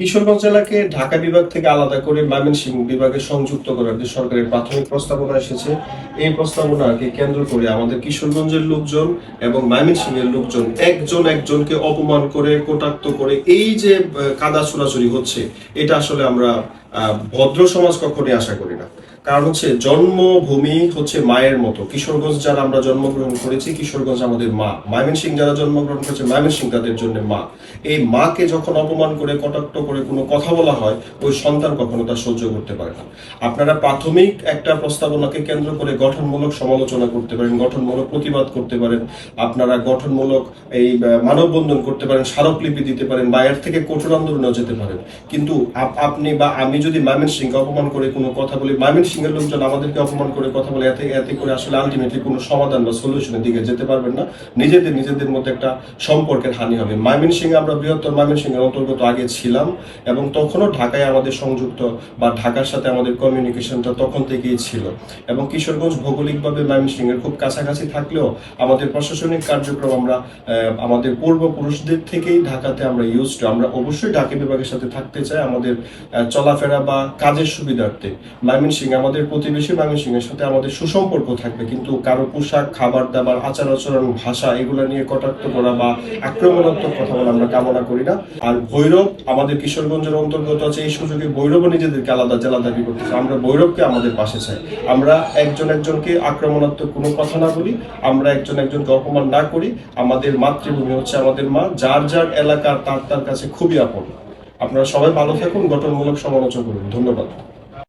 কিশোরগঞ্জ জেলাকে ঢাকা বিভাগ থেকে আলাদা করে ময়মনসিংহ বিভাগে সংযুক্ত করার যে সরকারের প্রাথমিক প্রস্তাবনা এসেছে, এই প্রস্তাবনাকে কেন্দ্র করে আমাদের কিশোরগঞ্জের লোকজন এবং ময়মনসিংহের লোকজন একজন একজনকে অপমান করে, কটাক্ত করে, এই যে কাদা ছোড়াছুরি হচ্ছে, এটা আসলে আমরা ভদ্র সমাজ কখনই আশা করি না। কারণ হচ্ছে জন্মভূমি হচ্ছে মায়ের মতো। কিশোরগঞ্জ যারা আমরা জন্মগ্রহণ করেছি, কিশোরগঞ্জ আমাদের মা। ময়মনসিং যারা জন্মগ্রহণ করেছে ময়মনসিং তাদের জন্য মা। এই মাকে যখন অপমান করে কটাক্ত করে কোনো কথা বলা হয়, ওই সন্তান কখনো তা সহ্য করতে পারে না। আপনারা প্রাথমিক একটা প্রস্তাবনাকে কেন্দ্র করে গঠনমূলক সমালোচনা করতে পারেন, গঠনমূলক প্রতিবাদ করতে পারেন। আপনারা গঠনমূলক এই মানববন্ধন করতে পারেন, স্মারকলিপি দিতে পারেন বা এর থেকে কঠোর আন্দোলনেও যেতে পারেন। কিন্তু আপ- আপনি বা আমি যদি মাইমেন সিংকে অপমান করে কোনো কথা বলি মাইমেন সিংহের লোকজন আমাদেরকে অপমান করে কথা বলে, এতে এতে করে আসলে আলটিমেটলি কোনো সমাধান বা সলিউশনের দিকে যেতে পারবেন না। নিজেদের নিজেদের মধ্যে একটা সম্পর্কের হানি হবে। মাইমেন সিং আমরা বৃহত্তর মাইমেন সিংহের অন্তর্গত আগে ছিলাম এবং তখনও ঢাকায় আমাদের সংযুক্ত বা ঢাকার সাথে আমাদের কমিউনিকেশনটা তখন থেকেই ছিল। এবং কিশোরগঞ্জ ভৌগোলিকভাবে ময়মনসিংহের খুব কাছাকাছি থাকলেও আমাদের প্রশাসনিক কার্যক্রম আমরা আমাদের পূর্বপুরুষদের থেকেই ঢাকাতে আমরা ইউজ আমরা অবশ্যই ঢাকা বিভাগের সাথে থাকতে চাই আমাদের চলাফেরা বা কাজের সুবিধার্থে। ময়মনসিংহ আমাদের প্রতিবেশী ময়মনসিংহের সাথে আমাদের সুসম্পর্ক থাকবে, কিন্তু কারও পোশাক, খাবার দাবার, আচার আচরণ, ভাষা এগুলো নিয়ে কটাক্ত করা বা আক্রমণাত্মক কথা বলা আমরা কামনা করি না। আর ভৈরব, আমাদের কিশোরগঞ্জের অন্তর্গত আছে, এই সুযোগে ভৈরবও নিজেদেরকে আলাদা জেলা দাবি করতেছে। আমরা ভৈরবকে আমাদের পাশে চাই। আমরা একজন একজনকে আক্রমণাত্মক কোনো কথা না বলি, আমরা একজন একজনকে অপমান না করি। আমাদের মাতৃভূমি হচ্ছে আমাদের মা, যার যার এলাকার তার তার কাছে খুবই আপন। আপনারা সবাই ভালো থাকুন, গঠনমূলক সমালোচনা করুন। ধন্যবাদ।